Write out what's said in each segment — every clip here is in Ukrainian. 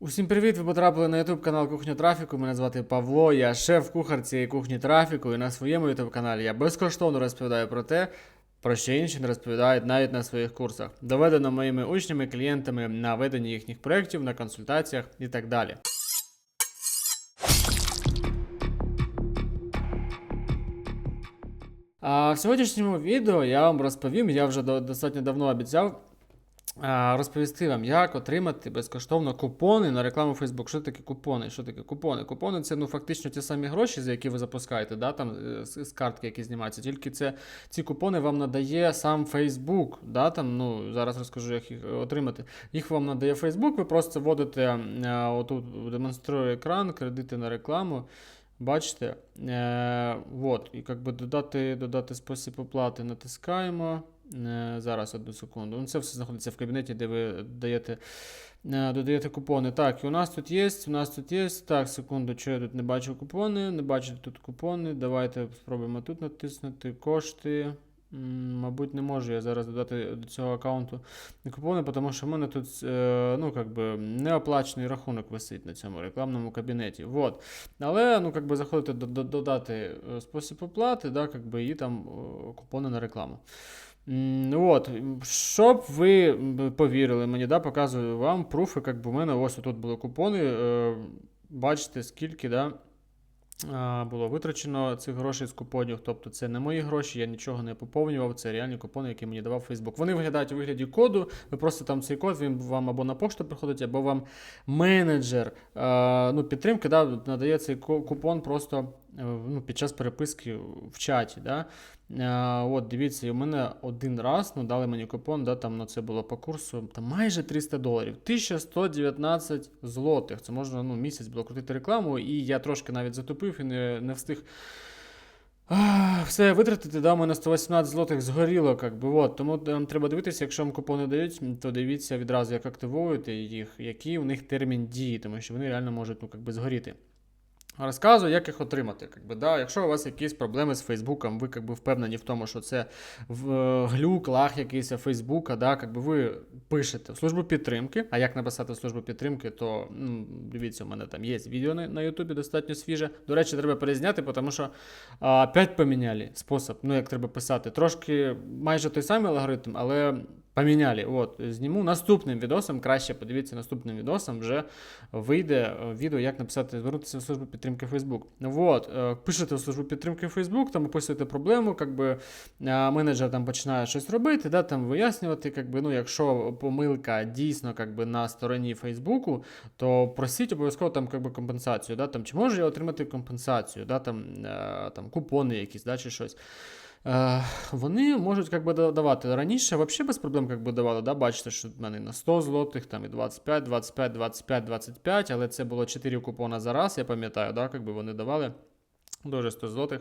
Усім привіт! Ви потрапили на YouTube канал Кухня Трафіку. Мене звати Павло, я шеф-кухар цієї кухні трафіку. І на своєму YouTube каналі я безкоштовно розповідаю про те, про що інші не розповідають навіть на своїх курсах. Доведено моїми учнями, клієнтами на веденні їхніх проєктів, на консультаціях і так далі. А в сьогоднішньому відео я вам розповім, я вже до- достатньо давно обіцяв розповісти вам, як отримати безкоштовно купони на рекламу Facebook. Що таке купони? Що таке купони? Купони це ну фактично ті самі гроші, за які ви запускаєте, да, там е, з, картки, які знімаються. Тільки це ці купони вам надає сам Facebook. Да, там, ну, зараз розкажу, як їх отримати. Їх вам надає Facebook, ви просто вводите е, отут демонструю екран, кредити на рекламу. Бачите? Е, вот, і як би додати, додати спосіб оплати натискаємо. Е, зараз одну секунду. Ну, це все знаходиться в кабінеті, де ви даєте, е, додаєте купони. Так, і у нас тут є, у нас тут є. Так, секунду, що я тут не бачу купони, не бачу тут купони. Давайте спробуємо тут натиснути кошти. Мабуть, не можу я зараз додати до цього аккаунту купони, тому що в мене тут е, ну, би, неоплачений рахунок висить на цьому рекламному кабінеті. Вот. Але ну, би, заходите до- до- додати спосіб оплати, да, би, і там купони на рекламу. От, щоб ви повірили мені, да, показую вам пруфи, як би у мене ось тут були купони. Е, бачите, скільки да, було витрачено цих грошей з купонів. Тобто це не мої гроші, я нічого не поповнював, це реальні купони, які мені давав Facebook. Вони виглядають у вигляді коду. Ви просто там цей код, він вам або на пошту приходить, або вам менеджер ну, підтримки да, надає цей купон просто е, ну, під час переписки в чаті. Да. Е, от, дивіться, у мене один раз ну, дали мені купон, да, там, ну, це було по курсу там, майже 300 доларів. 1119 злотих. Це можна ну, місяць було крутити рекламу, і я трошки навіть затупив і не, не встиг. Все витратити, да, у мене 118 злотих згоріло, как би, от. Тому вам треба дивитися, якщо вам купони дають, то дивіться відразу, як активуєте їх, який у них термін дії, тому що вони реально можуть ну, би, згоріти. Розказую, як їх отримати. Как би, да, якщо у вас якісь проблеми з Фейсбуком, ви как би, впевнені в тому, що це в, е, глюк, лаг якийсь Фейсбука, да, как би, ви пишете в службу підтримки. А як написати в службу підтримки, то ну, дивіться, у мене там є відео на, на Ютубі достатньо свіже. До речі, треба перезняти, тому що а, опять поміняли спосіб, ну як треба писати. Трошки майже той самий алгоритм, але поміняли. От, зніму наступним відосом, краще подивіться наступним відосом, вже вийде е, відео, як написати, звернутися в службу підтримки Facebook. Вот, е, пишете в службу підтримки Facebook, там описуєте проблему, как би, е, менеджер там починає щось робити, да, там вияснювати, как би, ну, якщо помилка дійсно как би, на стороні Фейсбуку, то просіть обов'язково там как би, компенсацію. Да, там, чи можу я отримати компенсацію, да, там, е, там, купони якісь, да, чи щось. Е, вони можуть как би, давати раніше, взагалі без проблем как би, давали. Да? Бачите, що в мене на 100 злотих, там і 25, 25, 25, 25, але це було 4 купона за раз, я пам'ятаю, да? как би вони давали. Дуже 100 злотих.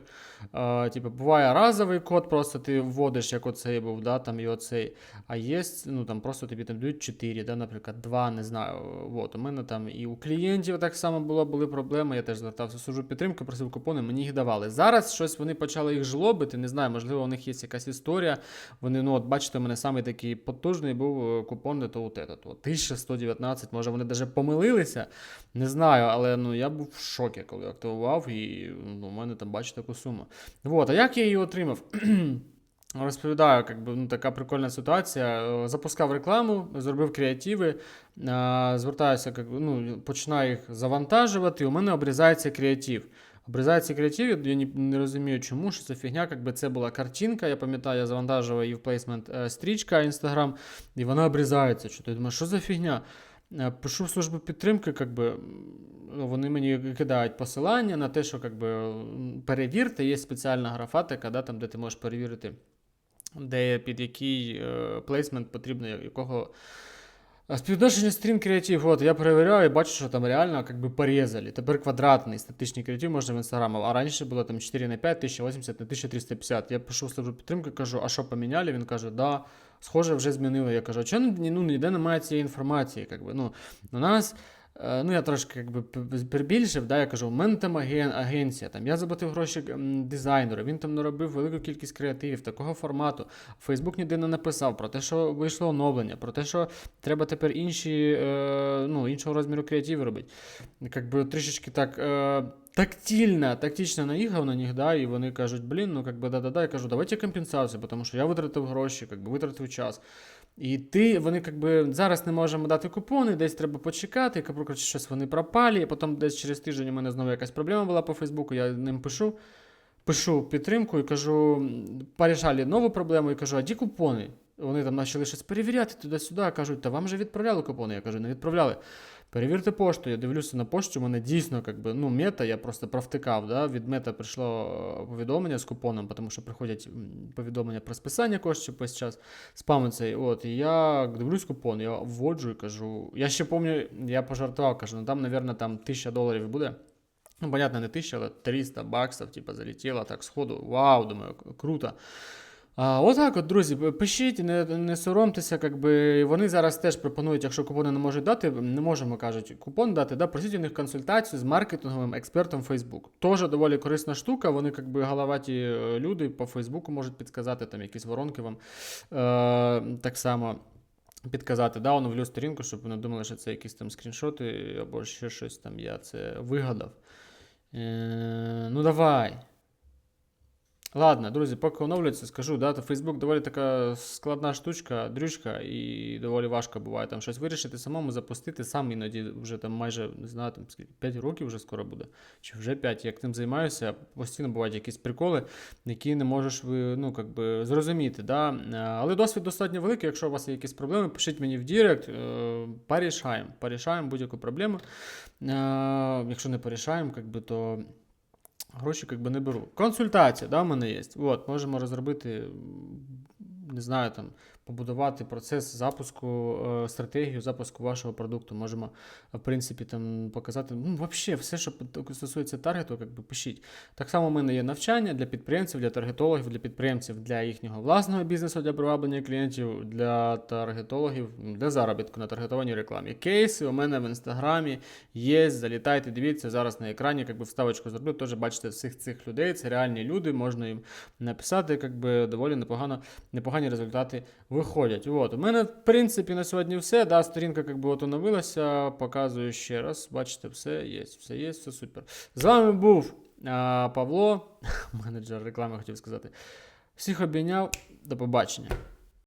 Е, типу, буває разовий код, просто ти вводиш, як оцей був, да, там і оцей. А є, ну там просто тобі там дають 4, да, наприклад, 2, не знаю. Вот, у мене там і у клієнтів так само було, були проблеми. Я теж звертався в службу підтримки, просив купони, мені їх давали. Зараз щось вони почали їх жлобити, не знаю, можливо, у них є якась історія. Вони, ну, от бачите, у мене самий такий потужний був е, купон, от этот, от, 1119, може вони навіть помилилися, не знаю, але ну, я був в шокі, коли активував, і ну, у мене там бачите таку суму. Вот, а як я її отримав? Розповідаю, как би, ну, така прикольна ситуація. Запускав рекламу, зробив креативи, звертаюся, би, ну, починаю їх завантажувати, і у мене обрізається креатив. Обрізається креатив, я не, не розумію, чому, що це фігня, якби це була картинка, я пам'ятаю, я завантажував її в плейсмент стрічка Instagram, і вона обрізається. Що ти думаєш, що за фігня? Е, Пишу в службу підтримки, как би, вони мені кидають посилання на те, що как би, перевірте, є спеціальна графа, така, да, там, де ти можеш перевірити, де під який е, плейсмент потрібно, якого а Співвідношення стрім креатив, от я перевіряю і бачу, що там реально как би порізали. Тепер квадратний статичний креатив можна в інстаграм, а раніше було там 4 на 5, 1080 на 1350. Я пишу службу підтримки, кажу, а що поміняли? Він каже, да, схоже, вже змінили. Я кажу, а чому ну, ніде немає цієї інформації? Якби, би, ну, у нас Ну, я трошки якби п- п- да, я кажу, у мене там аген, агенція, там, я заплатив гроші дизайнеру, він там наробив велику кількість креативів такого формату. Фейсбук ніде не написав про те, що вийшло оновлення, про те, що треба тепер інші, е, ну, іншого розміру креативи робити. Якби трішечки так. Е, Тактильно, тактично наїхав на них, да, і вони кажуть, блін, ну как би да-да-да, я кажу, давайте компенсацію, тому що я витратив гроші, как би, витратив час. І ти, вони якби зараз не можемо дати купони, десь треба почекати, коротше, щось вони пропали, і потім десь через тиждень у мене знову якась проблема була по Фейсбуку, я ним пишу, пишу підтримку і кажу, порішали нову проблему і кажу, а ді купони? Вони там почали щось перевіряти туди-сюди, кажуть, та вам же відправляли купони. Я кажу, не відправляли. Перевірте пошту. Я дивлюся на пошту, у мене дійсно как би, ну, мета, я просто провтикав. Да? Від мета прийшло повідомлення з купоном, тому що приходять повідомлення про списання коштів весь час, спам цей. От, і я дивлюсь купон, я вводжу і кажу. Я ще пам'ятаю, я пожартував, кажу, ну там, мабуть, там 1000 доларів буде. Ну, понятно, не 1000, але 300 баксів, типа, залетіло так сходу. Вау, думаю, круто. А, отак от, друзі, пишіть, не, не соромтеся, якби вони зараз теж пропонують, якщо купони не можуть дати, не можемо, кажуть, купон дати, да, просіть у них консультацію з маркетинговим експертом Facebook. Тоже доволі корисна штука, вони якби головаті е, люди по Фейсбуку можуть підказати, там якісь воронки вам е, так само підказати, да, оновлю сторінку, щоб вони думали, що це якісь там скріншоти або ще щось там, я це вигадав. Е, ну давай. Ладно, друзі, поки оновлюється, скажу, да, то Facebook доволі така складна штучка, дрючка, і доволі важко буває там щось вирішити самому, запустити. Сам іноді вже там майже не знаю, там скільки 5 років вже скоро буде, чи вже 5, як тим займаюся, постійно бувають якісь приколи, які не можеш ви, ну, как би, зрозуміти. Да? Е, Але досвід достатньо великий. Якщо у вас є якісь проблеми, пишіть мені в Директ, е, порішаємо. Порішаємо будь-яку проблему. Е, Якщо не порішаємо, как би, то. Гроші як би не беру. Консультація, да, в мене є. От, можемо розробити, не знаю, там, побудувати процес запуску, е, стратегію запуску вашого продукту. Можемо, в принципі, там показати. Ну, взагалі, все, що стосується таргету, як би пишіть. Так само в мене є навчання для підприємців, для таргетологів, для підприємців, для їхнього власного бізнесу, для приваблення клієнтів, для таргетологів, для заробітку на таргетованій рекламі. Кейси у мене в інстаграмі є. Залітайте, дивіться зараз на екрані, якби вставочку зроблю. Теж бачите всіх цих людей. Це реальні люди, можна їм написати, якби доволі непогано, непогані результати виходять. От. У мене, в принципі, на сьогодні все. Да, сторінка якби от оновилася, показую ще раз. Бачите, все є, все є, все супер. З вами був а, Павло, менеджер реклами, хотів сказати. Всіх обійняв. До побачення.